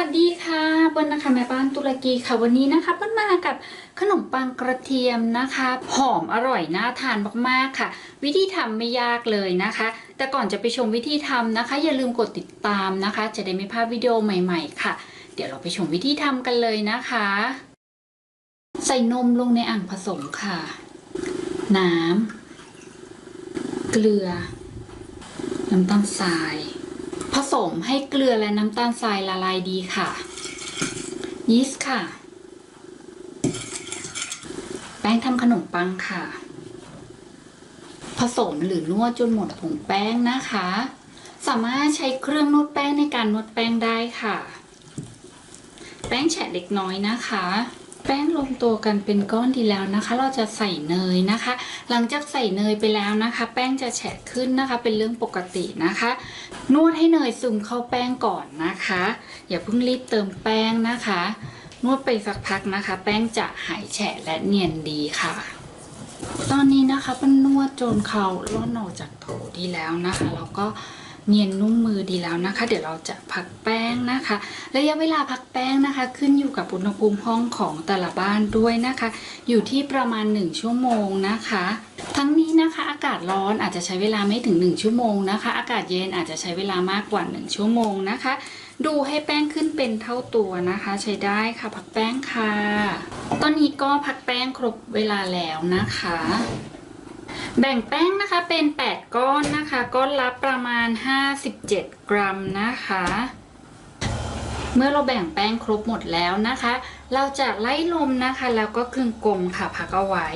วัสดีค่ะเปิ้ลนะคะแม่บ้านตุรกีค่ะวันนี้นะคะเปิ้ลมากับขนมปังกระเทียมนะคะ หอมอร่อยน่าทานมากๆค่ะ วิธีทำไม่ยากเลยนะคะ แต่ก่อนจะไปชมวิธีทำนะคะ อย่าลืมกดติดตามนะคะ จะได้ไม่พลาดวิดีโอใหม่ๆ ค่ะ เดี๋ยวเราไปชมวิธีทำกันเลยนะคะ ใส่นมลงในอ่างผสมค่ะ น้ำเกลือ น้ำตาลทราย ผสมให้เกลือและน้ำตาลทรายละลายดีค่ะ ยีสต์ค่ะ แป้งทำขนมปังค่ะ ผสมหรือนวดจนหมดผงแป้งนะคะ สามารถใช้เครื่องนวดแป้งในการนวดแป้งได้ค่ะ แป้งแฉะเล็กน้อยนะคะ แป้งลงตัวกันเป็นก้อนดีแล้วนะคะ เราจะใส่เนยนะคะ หลังจากใส่เนยไปแล้วนะคะ แป้งจะแฉะขึ้นนะคะ เป็นเรื่องปกตินะคะ นวดให้เนยซึมเข้าแป้งก่อนนะคะ อย่าเพิ่งรีบเติมแป้งนะคะ นวดไปสักพักนะคะ แป้งจะหายแฉะและเนียนดีค่ะ ตอนนี้นะคะเป็นนวดจนเขาล่อนออกจากโถดีแล้วนะคะแล้วก็ เนียนนุ่มมือดีแล้วนะคะ เดี๋ยวเราจะพักแป้งนะคะระยะเวลาพักแป้งนะคะ ขึ้นอยู่กับอุณหภูมิห้องของแต่ละบ้านด้วยนะคะ อยู่ที่ประมาณ 1 ชั่วโมงนะคะ ทั้งนี้นะคะ อากาศร้อนอาจจะใช้เวลาไม่ถึง 1 ชั่วโมงนะคะ อากาศเย็นอาจจะใช้เวลามากกว่า 1 ชั่วโมงนะคะ ดูให้แป้งขึ้นเป็นเท่าตัวนะคะ ใช้ได้ค่ะพักแป้งค่ะ ตอนนี้ก็พักแป้งครบเวลาแล้วนะคะ แบ่งแป้งนะคะเป็น 8 ก้อนนะคะ ก้อนละประมาณ 57 กรัมนะคะ เมื่อเราแบ่งแป้งครบหมดแล้วนะคะ เราจะไล่ลมนะคะ แล้วก็ครึ่งกลมค่ะพักเอาไว้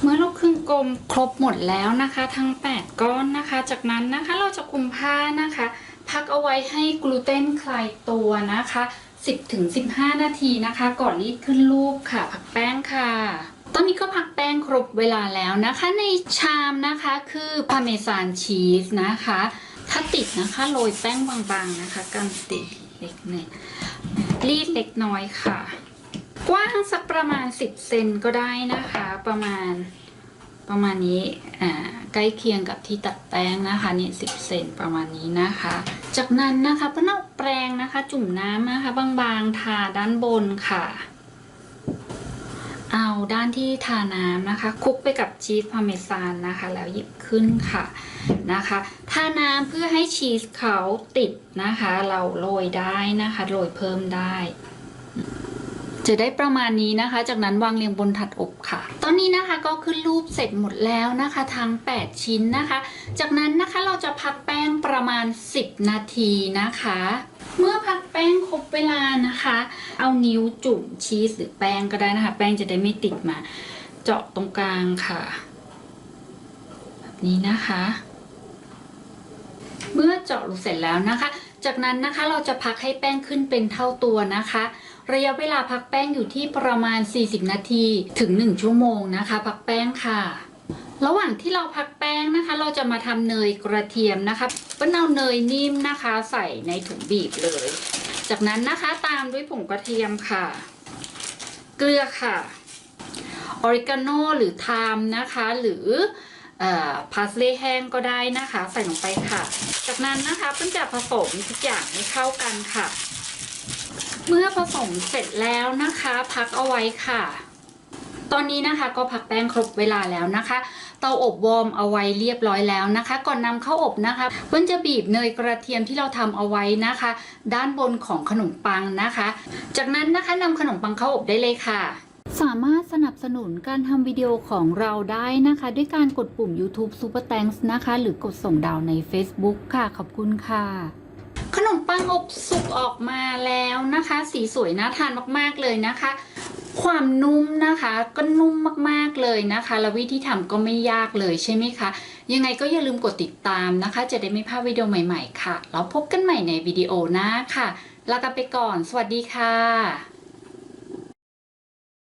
เมื่อเราครึ่งกลมครบหมดแล้วนะคะ ทั้ง 8 ก้อนนะคะ จากนั้นนะคะเราจะคุมผ้านะคะ พักเอาไว้ให้กลูเตนคลายตัวนะคะ 10-15 นาทีนะคะ ก่อนรีดขึ้นรูปค่ะ พักแป้งค่ะ ตอนนี้ก็พักแป้งครบเวลาแล้วนะคะในชามนะคะคือพาเมซานชีสนะคะถ้าติดนะคะโรยแป้งบางๆนะคะกันติดเล็กหนึ่งรีดเล็กน้อยค่ะ กว้างสักประมาณ 10 เซนก็ได้นะคะ ประมาณประมาณนี้อ่าใกล้เคียงกับที่ตัดแป้งนะคะนี่สิเซนประมาณนี้นะคะ จากนั้นนะคะพนเอาแปรงนะคะ จุ่มน้ำนะคะ บางๆทาด้านบนค่ะ ด้านที่ทาน้ำนะคะคลุกไปกับชีสพาเมซานนะคะ แล้วหยิบขึ้นค่ะนะคะทาน้ำเพื่อให้ชีสเขาติดนะคะ เราโรยได้นะคะโรยเพิ่มได้ จะได้ประมาณนี้นะคะ จากนั้นวางเรียงบนถัดอบค่ะ ตอนนี้นะคะก็ขึ้นรูปเสร็จหมดแล้วนะคะ ทั้ง 8 ชิ้นนะคะ จากนั้นนะคะเราจะพักแป้งประมาณ 10 นาทีนะคะ เมื่อพักแป้งครบเวลานะคะ เอานิ้วจุ่มชีสหรือแป้งก็ได้นะคะ แป้งจะได้ไม่ติดมา เจาะตรงกลางค่ะ แบบนี้นะคะ เมื่อเจาะรูเสร็จแล้วนะคะ จากนั้นนะคะเราจะพักให้แป้งขึ้นเป็นเท่าตัวนะคะ ระยะเวลาพักแป้งอยู่ที่ประมาณ 40 นาทีถึง 1 ชั่วโมงนะคะ พักแป้งค่ะระหว่างที่เราพักแป้งนะคะ เราจะมาทำเนยกระเทียมนะคะเปิ้ลเอาเนยนิ่มนะคะ ใส่ในถุงบีบเลย จากนั้นนะคะตามด้วยผงกระเทียมค่ะ เกลือค่ะออริกาโนหรือไทม์นะคะ หรือ พาสเลย์แห้งก็ได้นะคะ ใส่ลงไปค่ะ จากนั้นนะคะเพิ่งจะผสมทุกอย่างให้เข้ากันค่ะ เมื่อผสมเสร็จแล้วนะคะ พักเอาไว้ค่ะ ตอนนี้นะคะก็พักแป้งครบเวลาแล้วนะคะ เตาอบวอร์มเอาไว้เรียบร้อยแล้วนะคะ ก่อนนำเข้าอบนะคะ เพิ่อนจะบีบเนยกระเทียมที่เราทำเอาไว้นะคะ ด้านบนของขนมปังนะคะ จากนั้นนะคะนำขนมปังเข้าอบได้เลยค่ะ สามารถสนับสนุนการทำวิดีโอของเราได้นะคะ ด้วยการกดปุ่ม YouTube Super Thanks นะคะ หรือกดส่งดาวใน Facebook ค่ะ ขอบคุณค่ะ ขนมปังอบสุกออกมาแล้วนะคะ สีสวยน่าทานมากๆเลยนะคะ ความนุ่มนะคะก็นุ่มมากๆเลยนะคะ แล้ววิธีทำก็ไม่ยากเลยใช่ไหมคะ ยังไงก็อย่าลืมกดติดตามนะคะ จะได้ไม่พลาดวิดีโอใหม่ ๆ ค่ะ แล้วพบกันใหม่ในวิดีโอหน้าค่ะลากันไปก่อน สวัสดีค่ะ